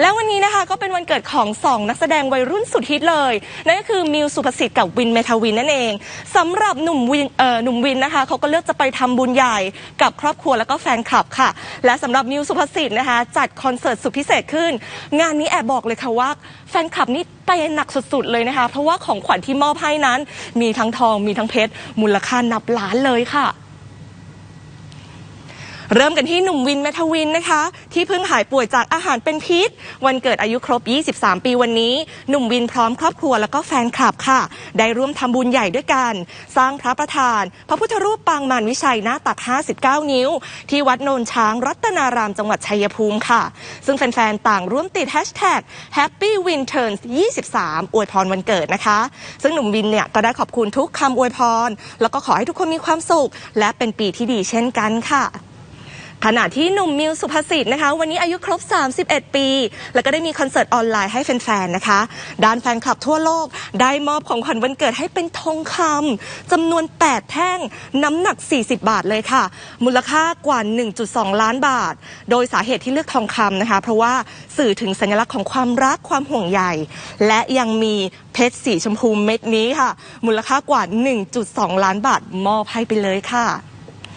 แล้ววันนี้นะคะก็เป็นวันเกิดของ 2 นักแสดงวัยรุ่นสุดฮิตเลย นั่นก็คือมิวสุภสิทธิ์กับวินเมทาวินนั่นเองสำหรับหนุ่มวินเอ่อหนุ่มวินนะคะเขาก็เลือกจะไปทำบุญใหญ่กับครอบครัวแล้วก็แฟนคลับค่ะ และสำหรับมิวสุภสิทธิ์นะคะ จัดคอนเสิร์ตสุดพิเศษขึ้น งานนี้แอบบอกเลยค่ะว่าแฟนคลับนี่ไปหนักสุดๆเลยนะคะ เพราะว่าของขวัญที่มอบให้นั้น มีทั้งทองมีทั้งเพชรมูลค่านับล้านเลยค่ะ เริ่มกันที่หนุ่มวินเมทวินนะคะ ที่เพิ่งหายป่วยจากอาหารเป็นพิษ วันเกิดอายุครบ 23 ปีวันนี้ หนุ่มวินพร้อมครอบครัวแล้วก็แฟนคลับค่ะ ได้ร่วมทำบุญใหญ่ด้วยกัน สร้างพระประธาน พระพุทธรูปปางมารวิชัยหน้าตัก 59 นิ้ว ที่วัดโนนช้างรัตนารามจังหวัดชัยภูมิค่ะ ซึ่งแฟนๆต่างร่วมติดแฮชแท็ก Happy Win Turns 23 อวยพรวันเกิดนะคะ ซึ่งหนุ่มวินเนี่ยก็ได้ขอบคุณทุกคำอวยพร แล้วก็ขอให้ทุกคนมีความสุข และเป็นปีที่ดีเช่นกันค่ะ ขณะที่หนุ่มมิวสุภสิทธิ์นะคะ วันนี้อายุครบ 31 ปี แล้วก็ได้มีคอนเสิร์ตออนไลน์ให้แฟนๆนะคะ ด้านแฟนคลับทั่วโลก ได้มอบของขวัญวันเกิดให้เป็นทองคำจำนวน 8 แท่ง น้ำหนัก 40 บาทเลยค่ะ มูลค่ากว่า 1.2 ล้านบาท โดยสาเหตุที่เลือกทองคำนะคะ เพราะว่าสื่อถึงสัญลักษณ์ของความรักความห่วงใยและยังมีเพชรสีชมพูเม็ดนี้ค่ะ มูลค่ากว่า 1.2 ล้านบาทมอบให้ไปเลยค่ะ